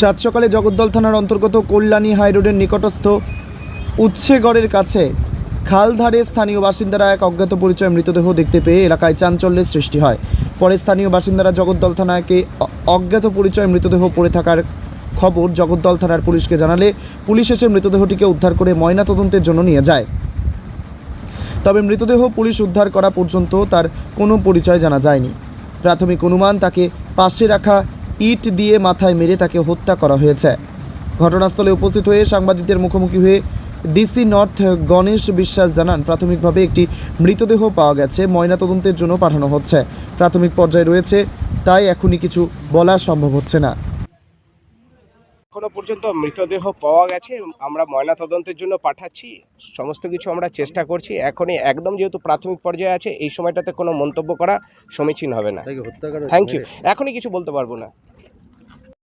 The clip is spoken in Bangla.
সাত সকালে জগদ্দল থানার অন্তর্গত কল্যাণী হাইরোডের নিকটস্থ উচ্ছেগড়ের কাছে খালধারে স্থানীয় বাসিন্দারা এক অজ্ঞাত পরিচয় মৃতদেহ দেখতে পেয়ে এলাকায় চাঞ্চল্যের সৃষ্টি হয়। পরে স্থানীয় বাসিন্দারা জগদ্দল থানাকে অজ্ঞাত পরিচয় মৃতদেহ পড়ে থাকার খবর জগদ্দল থানার পুলিশকে জানালে পুলিশ এসে মৃতদেহটিকে উদ্ধার করে ময়নাতদন্তের জন্য নিয়ে যায়। তবে মৃতদেহ পুলিশ উদ্ধার করা পর্যন্ত তার কোনো পরিচয় জানা যায়নি। প্রাথমিক অনুমান, তাকে পাশে রাখা ইট দিয়ে মাথায় মেরে তাকে হত্যা করা হয়েছে। ঘটনাস্থলে উপস্থিত হয়ে সাংবাদিকদের মুখোমুখি হয়ে ডিসি নর্থ গণেশ বিশ্বাস জানান প্রাথমিকভাবে একটি মৃতদেহ পাওয়া গেছে ময়নাতদন্তের জন্য পাঠানো হচ্ছে। প্রাথমিক পর্যায়ে রয়েছে তাই এখনই কিছু বলা সম্ভব হচ্ছে না। এখনও পর্যন্ত মৃতদেহ পাওয়া গেছে আমরা ময়না তদন্তের জন্য পাঠাচ্ছি সমস্ত কিছু আমরা চেষ্টা করছি এখনই একদম যেহেতু প্রাথমিক পর্যায়ে আছে এই সময়টাতে কোনো মন্তব্য করা সমীচীন হবে না। থ্যাংক ইউ এখনই কিছু বলতে পারব না।